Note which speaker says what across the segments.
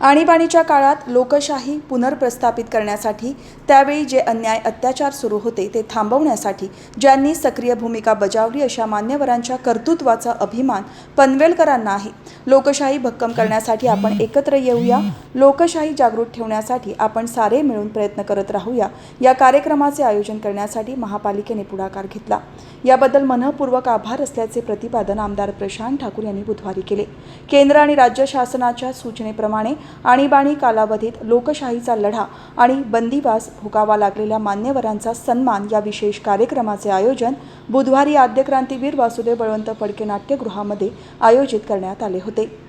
Speaker 1: आणीबाणीच्या काळात लोकशाही पुनर्प्रस्थापित करण्यासाठी त्यावेळी जे अन्याय अत्याचार सुरू होते ते थांबवण्यासाठी ज्यांनी सक्रिय भूमिका बजावली अशा मान्यवरांच्या कर्तृत्वाचा अभिमान पनवेलकरांना आहे लोकशाही भक्कम करण्यासाठी आपण एकत्र येऊया. लोकशाही जागृत ठेवण्यासाठी आपण सारे मिळून प्रयत्न करत राहूया. या कार्यक्रमाचे आयोजन करण्यासाठी महापालिकेने पुढाकार घेतला. याबद्दल मनपूर्वक आभार असल्याचे प्रतिपादन आमदार प्रशांत ठाकूर यांनी बुधवारी केले. केंद्र आणि राज्य शासनाच्या सूचनेप्रमाणे आणीबाणी कालावधीत लोकशाहीचा लढा आणि बंदिवास भोगावा लागलेल्या मान्यवरांचा सन्मान या विशेष कार्यक्रमाचे आयोजन बुधवारी आद्यक्रांतीवीर वासुदेव बळवंत फडके नाट्यगृहामध्ये आयोजित करण्यात आले होते.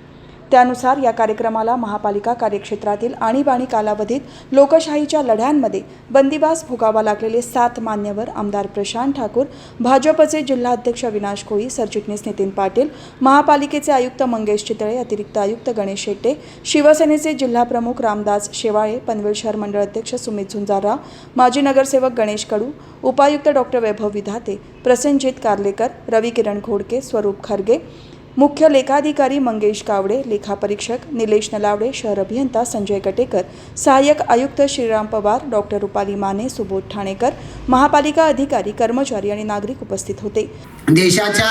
Speaker 1: त्यानुसार या कार्यक्रमाला महापालिका कार्यक्षेत्रातील आणीबाणी कालावधीत लोकशाहीच्या लढ्यांमध्ये बंदिवास भोगावा लागलेले सात मान्यवर आमदार प्रशांत ठाकूर भाजपचे जिल्हाध्यक्ष विनाश कोळी सरचिटणीस नितीन पाटील महापालिकेचे आयुक्त मंगेश चितळे अतिरिक्त आयुक्त गणेश शेट्टे शिवसेनेचे जिल्हाप्रमुख रामदास शेवाळे पनवेल शहर मंडळ अध्यक्ष सुमित झुंजारराव माजी नगरसेवक गणेश कडू उपायुक्त डॉक्टर वैभव विधाते प्रसेनजित कार्लेकर रवी किरण घोडके स्वरूप खरगे मुख्य लेखाधिकारी मंगेश कावडे लेखापरीक्षक निलेश नलावडे शहर अभियंता संजय गटेकर सहाय्यक आयुक्त श्रीराम पवार डॉक्टर रुपाली माने सुबोध ठाणेकर महापालिका अधिकारी कर्मचारी आणि नागरिक उपस्थित होते.
Speaker 2: देशाच्या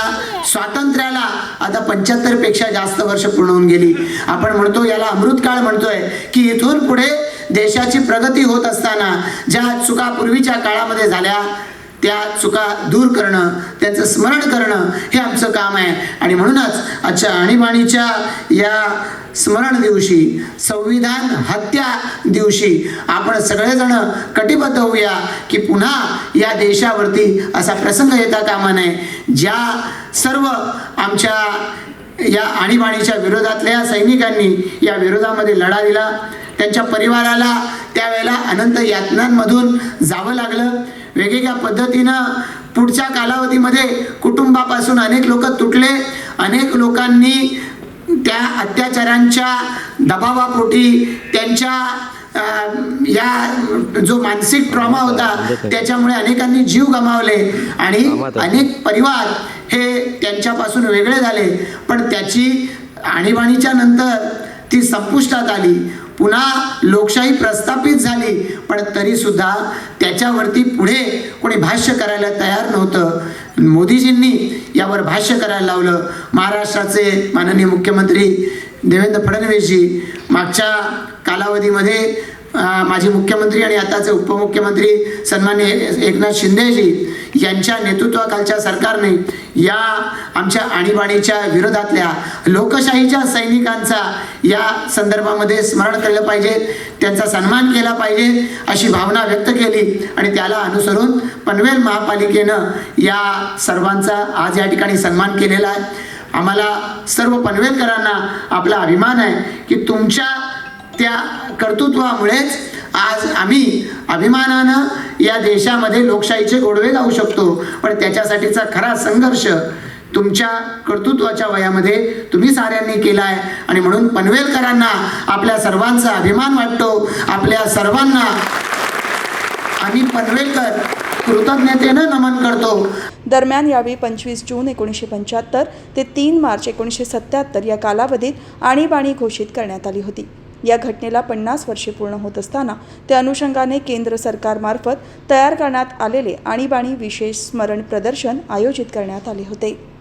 Speaker 2: स्वातंत्र्याला आता पंच्याहत्तरपेक्षा जास्त वर्ष पूर्ण होऊन गेली. आपण म्हणतो याला अमृतकाळ म्हणतोय की इथून पुढे देशाची प्रगती होत असताना ज्या चुका पूर्वीच्या काळामध्ये झाल्या त्या चुका दूर करणं त्यांचं स्मरण करणं हे आमचं काम आहे. आणि म्हणूनच आजच्या आणीबाणीच्या या स्मरण दिवशी संविधान हत्या दिवशी आपण सगळेजण कटिबद्ध होऊया की पुन्हा या देशावरती असा प्रसंग येता कामा नये. ज्या सर्व आमच्या या आणीबाणीच्या विरोधातल्या सैनिकांनी या विरोधामध्ये लढा दिला. त्यांच्या परिवाराला त्यावेळेला अनंत यातनांमधून जावं लागलं. वेगवेगळ्या पद्धतीनं पुढच्या कालावधीमध्ये कुटुंबापासून अनेक लोक तुटले. अनेक लोकांनी त्या अत्याचारांच्या दबावापोटी त्यांच्या या जो मानसिक ट्रॉमा होता त्याच्यामुळे अनेकांनी जीव गमावले. आणि अनेक परिवार हे त्यांच्यापासून वेगळे झाले. पण त्याची आणीबाणीच्या नंतर ती संपुष्टात आली. पुन्हा लोकशाही प्रस्थापित झाली. पण तरीसुद्धा त्याच्यावरती पुढे कोणी भाष्य करायला तयार नव्हतं. मोदीजींनी यावर भाष्य करायला लावलं. महाराष्ट्राचे माननीय मुख्यमंत्री देवेंद्र फडणवीसजी मागच्या कालावधीमध्ये माजी मुख्यमंत्री आणि आताचे उपमुख्यमंत्री सन्मान्य एकनाथ शिंदेजी यांच्या नेतृत्वाखालच्या सरकारने या आमच्या आणीबाणीच्या विरोधातल्या लोकशाहीच्या सैनिकांचा या संदर्भामध्ये स्मरण केलं पाहिजे त्यांचा सन्मान केला पाहिजे अशी भावना व्यक्त केली आणि त्याला अनुसरून पनवेल महापालिकेनं या सर्वांचा आज या ठिकाणी सन्मान केलेला आहे. आम्हाला सर्व पनवेलकरांना आपला अभिमान आहे की तुमच्या त्या कर्तृत्वामुळेच आज आम्ही अभिमानानं या देशामध्ये लोकशाहीचे गोडवे लावू शकतो. पण त्याच्यासाठीचा खरा संघर्ष तुमच्या कर्तृत्वाच्या वयामध्ये तुम्ही साऱ्यांनी केला आहे आणि म्हणून पनवेलकरांना आपल्या सर्वांचा अभिमान वाटतो. आपल्या सर्वांना आम्ही पनवेलकर कृतज्ञतेनं नमन करतो.
Speaker 1: दरम्यान यावेळी पंचवीस जून एकोणीसशे पंच्याहत्तर ते तीन मार्च एकोणीसशे सत्याहत्तर या कालावधीत आणीबाणी घोषित करण्यात आली होती. या घटनेला पन्नास वर्षे पूर्ण होत असताना त्या अनुषंगाने केंद्र सरकारमार्फत तयार करण्यात आलेले आणीबाणी विशेष स्मरण प्रदर्शन आयोजित करण्यात आले होते.